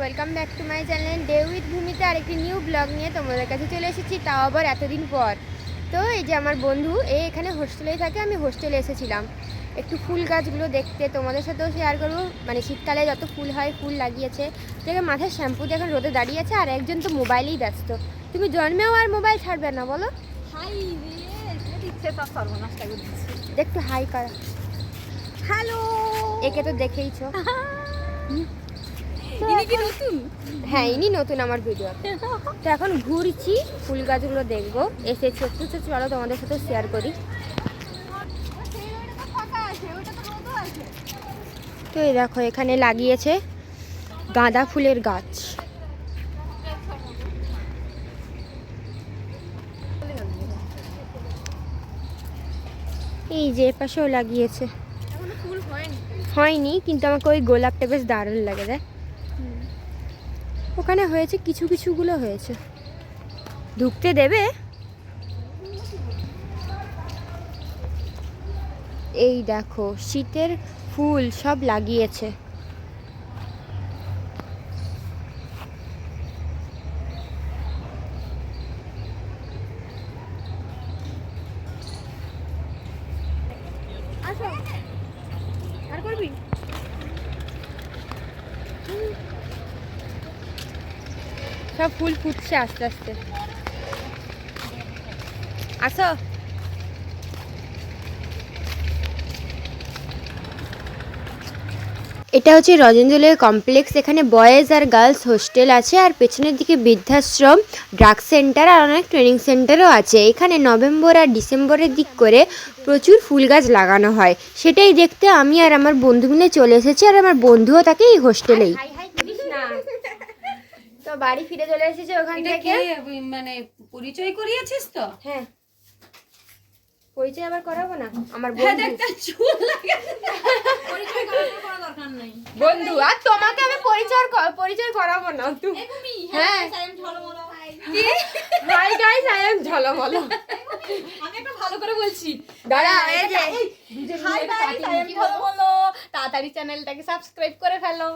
Welcome back to my channel day with ভূমিতে আরেকটি new blog নিয়ে তোমাদের কাছে চলে এসেছি তাও আবার এতদিন পর। তো এই যে আমার বন্ধু এ এখানে হোস্টেলেই থাকে আমি হোস্টেলে এসেছিলাম। একটু ফুল গাছগুলো দেখতে তোমাদের সাথেও শেয়ার করব। মানে শীতকালে যত ফুল হয় ফুল লাগিয়েছে। দেখে মাথায় শ্যাম্পু দিয়ে এখন রোদে দাঁড়িয়ে আছে আর একজন তো মোবাইলেই ব্যস্ত। তুমি জন্মেও আর মোবাইল ছাড়বে না বলো। হাই একটু হাই করা। হ্যালো একে তো দেখেইছো। হ্যাঁ ইনি নতুন আমার ভিডিও তো। এখন ঘুরছি ফুল গাছগুলো দেখব। এসেছি একটু তো চলো তোমাদের সাথে শেয়ার করি। তো এই দেখো এখানে লাগিয়েছে গাঁদা ফুলের গাছ। এই যে পাশেও লাগিয়েছে। হয়নি কিন্তু আমাকে ওই গোলাপটা বেশ দারুণ লাগে দেখ। ওখানে হয়েছে কিছু কিছুগুলো হয়েছে। ঢুকতে দেবে? এই দেখো শীতের ফুল সব লাগিয়েছে। আর করবি? সব ফুল ফুটছে আস্তে আস্তে। আসো। এটা হচ্ছে রজেন্দ্রলের কমপ্লেক্স এখানে বয়েজ আর গার্লস হোস্টেল আছে আর পেছনের দিকে বৃদ্ধাশ্রম ড্রাগ সেন্টার আর অনেক ট্রেনিং সেন্টারও আছে। এখানে নভেম্বর আর ডিসেম্বরের দিক করে প্রচুর ফুল গাছ লাগানো হয়। সেটাই দেখতে আমি আর আমার বন্ধু মিলে চলে এসেছি আর আমার বন্ধুও থাকে এই হোস্টেলেই তো বাড়ি ফিরে চলে এসেছে ওখান থেকে। মানে পরিচয় করিয়েছিস তো? হ্যাঁ। পরিচয় আবার করাবো না? আমার হ্যাঁ চুল লাগে। পরিচয় করানোর কোনো দরকার নাই। বন্ধু আর তোমাকে আমি পরিচয় পরিচয় করাবো না তুমি হ্যাঁ hi guys I am Jhalmalo আমি একটা ভালো করে বলছি। দাঁড়া এই যে হাই গাইস আই এম ভালো তাড়াতাড়ি চ্যানেলটাকে সাবস্ক্রাইব করে ফেলো।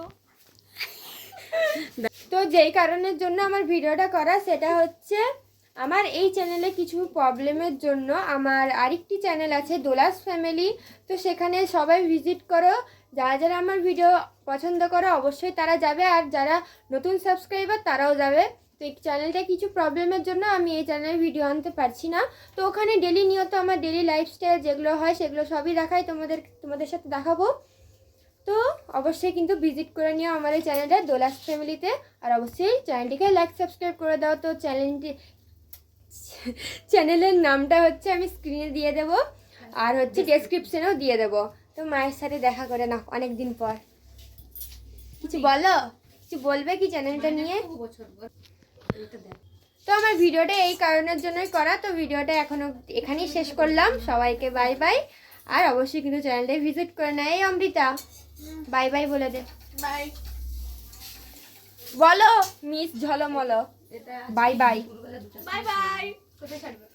তো যেই কারণের জন্য আমার ভিডিওটা করা, সেটা হচ্ছে আমার এই চ্যানেলে কিছু প্রবলেমের জন্য আমার আরেকটি চ্যানেল আছে, দোলাস ফ্যামিলি। তো সেখানে সবাই ভিজিট করো। যারা যারা আমার ভিডিও পছন্দ করো, অবশ্যই তারা যাবে। আর যারা নতুন সাবস্ক্রাইবার, তারাও যাবে। তো এই চ্যানেলটা কিছু প্রবলেমের জন্য আমি এই চ্যানেলে ভিডিও আনতে পারছি না। তো ওখানে ডেলি নিয়ত আমার ডেলি লাইফস্টাইল যেগুলো হয়, সেগুলো সবই দেখাই। তোমাদের তোমাদের সাথে দেখাবো। তো অবশ্যই কিন্তু ভিজিট করে নিও আমার এই চ্যানেলটা দোলাস ফ্যামিলিতে। আর অবশ্যই চ্যানেলটিকে লাইক সাবস্ক্রাইব করে দাও। তো চ্যানেলটি চ্যানেলের নামটা হচ্ছে আমি স্ক্রিনে দিয়ে দেব। আর হচ্ছে ডেসক্রিপশনেও দিয়ে দেব। তো মায়ের সাথে দেখা করে না অনেক দিন পর। কিছু বলো? কিছু বলবে কি চ্যানেলটা নিয়ে? তো আমার ভিডিওটা এই কারণের জন্যই করা। তো ভিডিওটা এখনও এখানেই শেষ করলাম। সবাইকে বাই বাই। আর অবশ্যই কিন্তু চ্যানেলটাই ভিজিট করে নেয় এই অমৃতা। বাই বাই বলে দে। বাই। বলো miss Jhalmalo. Bye bye. Bye bye. কোথায় ছাড়বে?